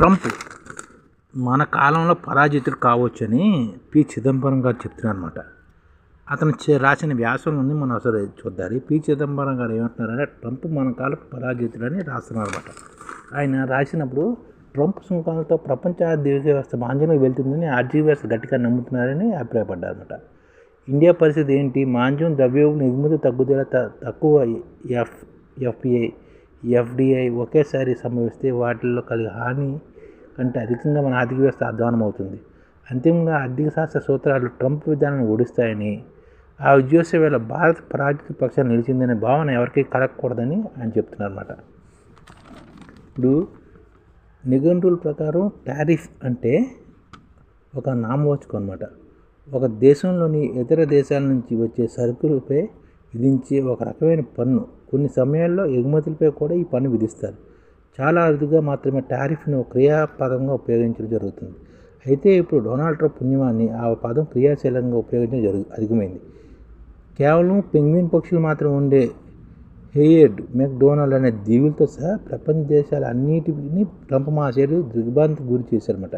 Trump మన కాలంలో పరాజితుడు కావచ్చని P. Chidambaram గారు చెప్తున్నారు అనమాట అతను చే- రాసిన వ్యాసం నుండి మనం అసలు చూద్దాం. పి. చిదంబరం గారు ఏమంటున్నారంటే ట్రంప్ మన కాలం పరాజితుడని రాస్తున్నారు అనమాట ఆయన రాసినప్పుడు ట్రంప్ సుంకాలతో ప్రపంచ ఆర్థిక వ్యవస్థ మాంద్యంలోకి వెళ్తుందని ఆర్థిక వ్యవస్థ గట్టిగా నమ్ముతున్నారని అభిప్రాయపడ్డారనమాట ఇండియా పరిస్థితి ఏంటి? మాంద్యం ద్రవ్యోల్బణం ఎగుమతి తగ్గుదల త- తక్కువ ఎఫ్ ఎఫ్పిఐ ఎఫ్డిఐ ఒకేసారి సంభవిస్తే వాటిల్లో కలిగే హాని కంటే అధికంగా మన ఆర్థిక వ్యవస్థ అధ్వానం అవుతుంది అంతిమంగా ఆర్థిక శాస్త్ర సూత్రాలు ట్రంప్ విధానాన్ని ఓడిస్తాయని ఆ ఉద్యోగ వేళ భారత్ ప్రాజెక్టు పక్షాన్ని నిలిచిందనే భావన ఎవరికీ కలగకూడదని ఆయన చెప్తున్నారు అనమాట ఇప్పుడు నిఘంటువుల ప్రకారం టారిఫ్ అంటే ఒక నామవాచకం అనమాట ఒక దేశంలోని ఇతర దేశాల నుంచి వచ్చే సరుకులపై విధించే ఒక రకమైన పన్ను. కొన్ని సమయాల్లో ఎగుమతులపై కూడా ఈ పన్ను విధిస్తారు. చాలా అరుదుగా మాత్రమే టారిఫ్ను క్రియాపదంగా ఉపయోగించడం జరుగుతుంది. అయితే ఇప్పుడు డొనాల్డ్ ట్రంప్ పుణ్యమాన్ని ఆ పదం క్రియాశీలంగా ఉపయోగించడం జరుగు అధికమైంది. కేవలం పెంగ్విన్ పక్షులు మాత్రం ఉండే హెయిర్డ్ మెక్డోనల్డ్ అనే దీవులతో సహా ప్రపంచ దేశాల అన్నిటిని ట్రంప్ మహాశయుడు దిగ్భ్రాంతికి గురి చేశారన్నమాట.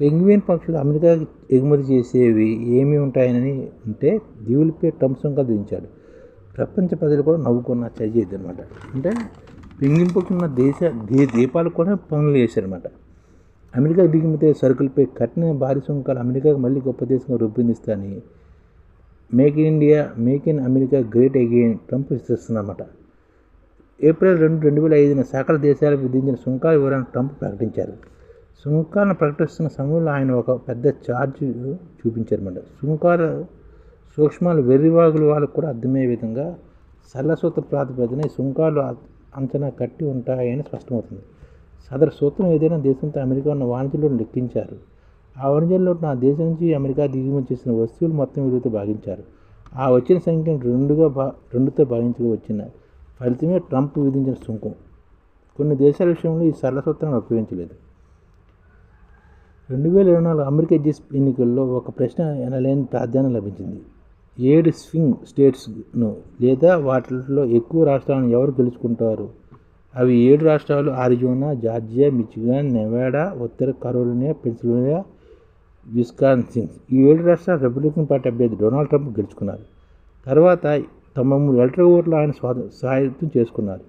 పెంగ్విన్ పక్షులు అమెరికాకి ఎగుమతి చేసేవి ఏమి ఉంటాయని ఉంటే దీవులపై ట్రంప్ సుంకాలు దించాడు ప్రపంచ ప్రజలు కూడా నవ్వుకున్న చర్య అనమాట అంటే పెంగింపుకున్న దేశ దే దీపాలు కూడా పనులు చేశారన్నమాట. అమెరికా దిగుమతి సరుకులపై కఠిన భారీ సుంకాలు అమెరికాకు మళ్ళీ గొప్ప దేశంగా రూపొందిస్తాయని make in India make in America great again Trump విస్తరిస్తున్నమాట April రెండు రెండు వేల ఐదున సకల దేశాలకు విధించిన సుంకాల వివరాలను ట్రంప్ ప్రకటించారు. సుంకాలను ప్రకటిస్తున్న సమయంలో ఆయన ఒక పెద్ద ఛార్జ్ చూపించారన్నమాట. సుంకాల సూక్ష్మాలు వెర్రివాగుల వాళ్ళకు కూడా అర్థమయ్యే విధంగా సరళసూత్ర ప్రాతిపదిన సుంకాలు అంచనా కట్టి ఉంటాయని స్పష్టమవుతుంది. సదరు సూత్రం ఏదైనా దేశంతో అమెరికా ఉన్న వాణిజ్యంలో లెక్కించారు. ఆ వాణిజ్యంలో నా దేశం నుంచి అమెరికా దిగుమతి చేసిన వస్తువులు మొత్తం విలువతో భాగించారు. ఆ వచ్చిన సంఖ్యను రెండుగా భా రెండుతో భాగించుకు వచ్చిన ఫలితమే ట్రంప్ విధించిన సుంకం. కొన్ని దేశాల విషయంలో ఈ సరళ సూత్రాన్ని ఉపయోగించలేదు. రెండు వేల ఇరవై నాలుగు అమెరికా జెస్ ఎన్నికల్లో ఒక ప్రశ్న ఎనలేని ప్రాధాన్యం లభించింది. ఏడు స్వింగ్ స్టేట్స్ను లేదా వాటిలో ఎక్కువ రాష్ట్రాలను ఎవరు గెలుచుకుంటారు? అవి ఏడు రాష్ట్రాలు ఆరిజోనా జార్జియా మిచిగాన్ నెవాడా ఉత్తర కరోలినా పెన్సిల్వేనియా విస్కాన్సిన్ ఈ ఏడు రాష్ట్రాల రిపబ్లికన్ పార్టీ అభ్యర్థి డొనాల్డ్ ట్రంప్ గెలుచుకున్నారు. తర్వాత తొంభై మూడు ఎలక్ట్రిక్ ఓట్లు ఆయన స్వాధ స్వాయత్తం చేసుకున్నారు.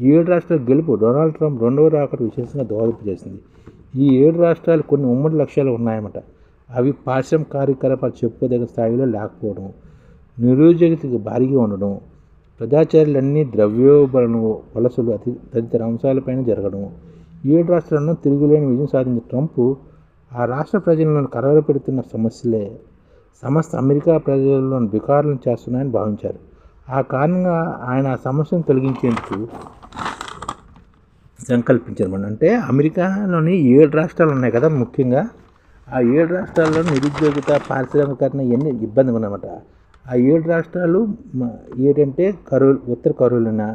ఈ ఏడు రాష్ట్రాల గెలుపు డొనాల్డ్ ట్రంప్ రెండవ రాకడ విశేషంగా దోహదం చేసింది. ఈ ఏడు రాష్ట్రాలు కొన్ని ఉమ్మడి లక్ష్యాలు ఉన్నాయన్నమాట. అవి పారిశ్రామిక కార్యకలాపాలు చెప్పుకోదగిన స్థాయిలో లేకపోవడం నిరుద్యోగితకు భారీగా ఉండడం ప్రజాచర్యలన్నీ ద్రవ్యోల్బణం వలసలు అతి తదితర అంశాలపైన జరగడం ఏడు రాష్ట్రాలను తిరుగులేని విజయం సాధించిన ట్రంప్ ఆ రాష్ట్ర ప్రజలను కలవరపెడుతున్న సమస్యలే. సమస్త అమెరికా ప్రజలను వికారాలను చేస్తున్నాయని భావించారు. ఆ కారణంగా ఆయన ఆ సమస్యను తొలగించేందుకు సంకల్పించారు అంటే అమెరికాలోని ఏడు రాష్ట్రాలు ఉన్నాయి కదా ముఖ్యంగా. ఆ ఏడు రాష్ట్రాల్లో నిరుద్యోగిత పారిశ్రామికరణ ఇవన్నీ ఇబ్బందిగా ఉన్నమాట. ఆ ఏడు రాష్ట్రాలు ఏంటంటే కరోల్ ఉత్తర Carolina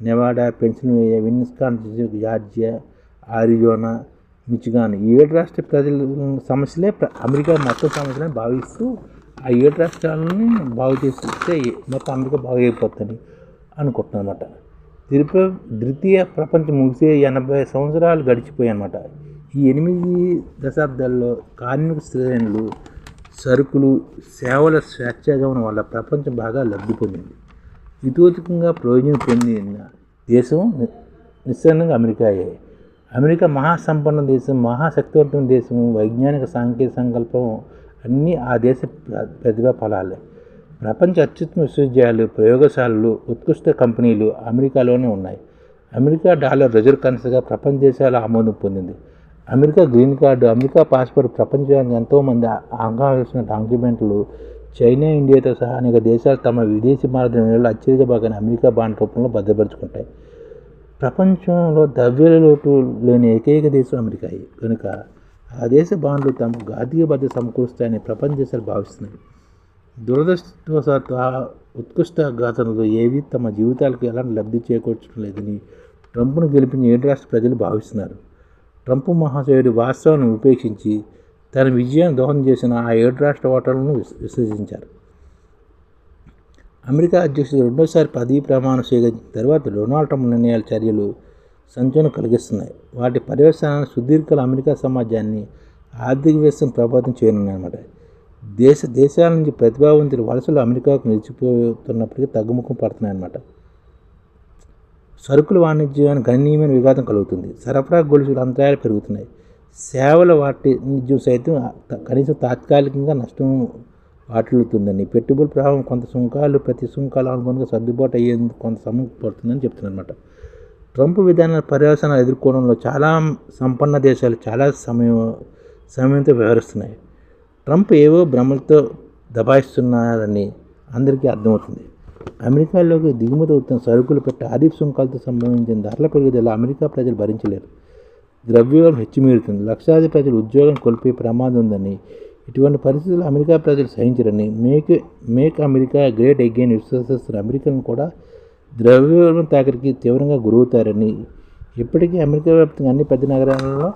Nevada Pennsylvania Wisconsin Georgia Arizona Michigan ఏడు రాష్ట్ర ప్రజల సమస్యలే అమెరికా మొత్తం సమస్యలని భావిస్తూ ఆ ఏడు రాష్ట్రాలని బాగు చేస్తే మొత్తం అమెరికా బాగు అయిపోతుంది అనుకుంటున్నాను అనమాట ద్వితీయ ద్వితీయ ప్రపంచం ముగిసే ఎనభై సంవత్సరాలు గడిచిపోయాయి అనమాట ఈ ఎనిమిది దశాబ్దాల్లో కార్మిక శ్రేణులు సరుకులు సేవల స్వేచ్ఛాగమనం వల్ల ప్రపంచం బాగా లబ్ధి పొందింది. ఇతోధికంగా ప్రయోజనం పొందిన దేశం ని- అమెరికా అయ్యాయి అమెరికా మహాసంపన్న దేశం మహాశక్తివంతమైన దేశం వైజ్ఞానిక సాంకేతిక సంకల్పం అన్నీ ఆ దేశ ప్రతిభా ఫలాలే. ప్రపంచ అత్యుత్తమ విశ్వవిద్యాలయాలు ప్రయోగశాలలు ఉత్కృష్ట కంపెనీలు అమెరికాలోనే ఉన్నాయి. అమెరికా డాలర్ రిజర్వ్ కరెన్సీగా ప్రపంచ దేశాల ఆమోదం పొందింది. America green card America passport ప్రపంచానికి ఎంతోమంది ఆకాంక్షించిన డాక్యుమెంట్లు చైనా ఇండియాతో సహా అనేక దేశాలు తమ విదేశీ మార్గంలో అత్యధిక భాగాన్ని అమెరికా బాండ్ రూపంలో భద్రపరుచుకుంటాయి. ప్రపంచంలో ద్రవ్యాల లోటు లేని ఏకైక దేశం అమెరికాయే కనుక ఆ దేశ బాండ్లు తమకు ఆర్థిక భద్రత సమకూరుస్తాయని ప్రపంచ దేశాలు భావిస్తున్నాయి. దురదృష్టవశాత్తు ఆ ఉత్కృష్ట ఘాతనలు ఏవి? తమ జీవితాలకు ఎలాంటి లబ్ధి చేకూర్చడం లేదని ట్రంప్ను గెలిపించిన ఏడు రాష్ట్ర ప్రజలు భావిస్తున్నారు. ట్రంప్ మహాశయుడు వాస్తవాన్ని ఉపేక్షించి తన విజయాన్ని దోహదం చేసిన ఆ ఏడు రాష్ట్ర ఓటర్లను విస్- విసర్జించారు అమెరికా అధ్యక్షుడు రెండోసారి పదవీ ప్రమాణం స్వీకరించిన తర్వాత డొనాల్డ్ ట్రంప్ నిర్ణయాల చర్యలు సంచలనం కలిగిస్తున్నాయి. వాటి పర్యవసానాలు సుదీర్ఘల అమెరికా సమాజాన్ని ఆర్థిక వ్యవస్థను ప్రభావితం చేయనున్నాయన్నమాట. దేశ దేశాల నుంచి ప్రతిభావంతులు వలసలు అమెరికాకు నిలిచిపోతున్నప్పటికీ తగ్గుముఖం పడుతున్నాయన్నమాట. సరుకుల వాణిజ్యానికి గణనీయమైన విఘాతం కలుగుతుంది. సరఫరా గొలుసులు అంతరాయాలు పెరుగుతున్నాయి. సేవల వాణిజ్యం సైతం కనీసం తాత్కాలికంగా నష్టం వాటిల్లుతుందని పెట్టుబడి ప్రభావం కొంత సుంకాలు ప్రతి సుంకాలు అనుగుణంగా సర్దుబాటు అయ్యేందుకు కొంత సమయం పడుతుందని చెప్తున్నారన్నమాట. ట్రంప్ విధానాల పర్యవసానాలు ఎదుర్కోవడంలో చాలా సంపన్న దేశాలు చాలా సమయం సమయంతో వ్యవహరిస్తున్నాయి. ట్రంప్ ఏవో భ్రమలతో దబాయిస్తున్నారని అందరికీ అర్థమవుతుంది. అమెరికాలోకి దిగుమతి అవుతున్న సరుకులు పెట్టి ఆర్థిక సుంకాలతో సంబంధించిన ధరల పెరుగుదల అమెరికా ప్రజలు భరించలేరు. ద్రవ్యోగం హెచ్చుమీరుతుంది లక్షాది ప్రజలు ఉద్యోగం కోల్పోయే ప్రమాదం ఉందని ఇటువంటి పరిస్థితులు అమెరికా ప్రజలు సహించరని make make America great again విశ్వసిస్తున్న American కూడా ద్రవ్యోగం తాకిడికి తీవ్రంగా గురవుతారని ఇప్పటికీ అమెరికా వ్యాప్తంగా అన్ని పెద్ద నగరాలలో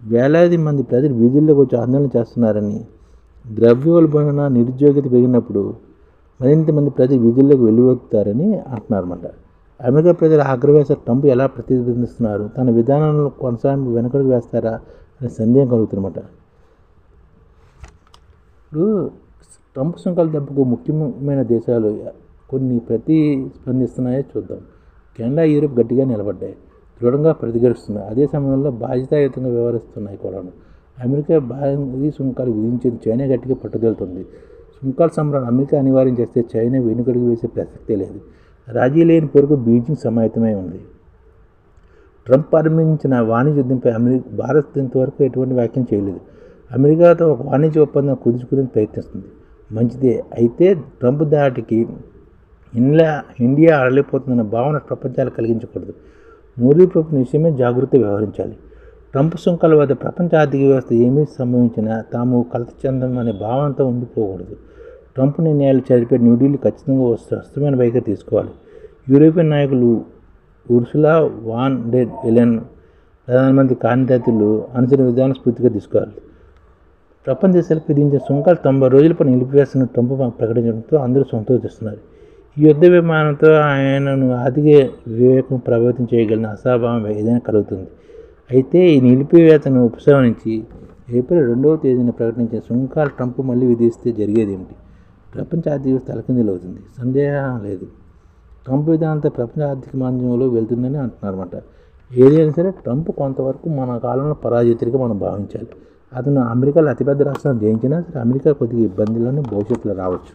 వేలాది మంది ప్రజలు వీధుల్లోకి వచ్చి ఆందోళన చేస్తున్నారని ద్రవ్యోల్బణ నిరుద్యోగిత పెరిగినప్పుడు మరింత మంది ప్రజలు విధుల్లోకి వెలువెత్తుతారని అంటున్నారన్నమాట. అమెరికా ప్రజల ఆగ్రవేశ ట్రంప్ ఎలా ప్రతిబింబిస్తున్నారు? తన విధానంలో కొనసాగింపు వెనకడుగు వేస్తారా? అనే సందేహం కలుగుతుందన్నమాట. ఇప్పుడు ట్రంప్ సుంకాలు దెబ్బకు ముఖ్యమైన దేశాలు కొన్ని ప్రతిస్పందిస్తున్నాయో చూద్దాం. కెనడా యూరోప్ గట్టిగా నిలబడ్డాయి. దృఢంగా ప్రతిఘటిస్తున్నాయి. అదే సమయంలో బాధ్యతాయుతంగా వ్యవహరిస్తున్నాయి కూడా అమెరికా భారీ సుంకాలు విధించేది. చైనా గట్టిగా పట్టుదలుతుంది. సుంకాల సంబరాలు అమెరికా అనివార్యం చేస్తే చైనా వెనుకడుగు వేసే ప్రసక్తే లేదు. రాజీ లేని పొరుగు బీజింగ్ సమాయత్తమై ఉంది. ట్రంప్ ప్రారంభించిన వాణిజ్య యుద్ధంపై అమెరికా భారత్ ఇంతవరకు ఎటువంటి వ్యాఖ్యం చేయలేదు. అమెరికాతో ఒక వాణిజ్య ఒప్పందం కుదుర్చుకునేందుకు ప్రయత్నిస్తుంది. మంచిదే. అయితే ట్రంప్ దాటికి ఇండియా ఇండియా అడలిపోతుందన్న భావన ప్రపంచాలు కలిగించకూడదు. మోదీ ప్రభుత్వం విషయమే జాగ్రత్త వ్యవహరించాలి. ట్రంప్ సుంకాల వద్ద ప్రపంచ ఆర్థిక వ్యవస్థ ఏమీ సంభవించినా తాము కలత చెందం అనే భావనతో ఉండిపోకూడదు. ట్రంప్ నిర్ణయాలు చదివే న్యూఢిల్లీ ఖచ్చితంగా స్వస్థమైన వైఖరి తీసుకోవాలి. యూరోపియన్ నాయకులు ఉర్సులా వాన్ డెడ్ ఎలెన్ ప్రధానమంత్రి కార్యదర్శులు అనుసరణ విధానం స్ఫూర్తిగా తీసుకోవాలి. ప్రపంచ దేశాలకు విధించిన సుంకాలు తొంభై రోజుల పని నిలిపివేస్తున్న ట్రంప్ ప్రకటించడంతో అందరూ సంతోషిస్తున్నారు. ఈ యుద్ధ విమానంతో ఆయనను ఆర్థిక వివేకం ప్రభావితం చేయగలిగిన అసాభావం ఏదైనా కలుగుతుంది. అయితే ఈ నిలిపివేతను ఉపసంహరించి ఏప్రిల్ రెండవ తేదీన ప్రకటించిన సుంకాలు ట్రంప్ మళ్ళీ విధిస్తే జరిగేదేమిటి? ప్రపంచ ఆర్థిక వ్యవస్థ తలకిందులవుతుంది. సందేహం లేదు. ట్రంప్ విధానంతో ప్రపంచ ఆర్థిక మాధ్యమంలో వెళ్తుందని అంటున్నారు అనమాట ఏదైనా సరే ట్రంప్ కొంతవరకు మన కాలంలో పరాజితుడిగా మనం భావించాలి. అతను అమెరికాలో అతిపెద్ద రాష్ట్రాన్ని జయించినా సరే అమెరికా కొద్దిగా ఇబ్బందులను భవిష్యత్తులో రావచ్చు.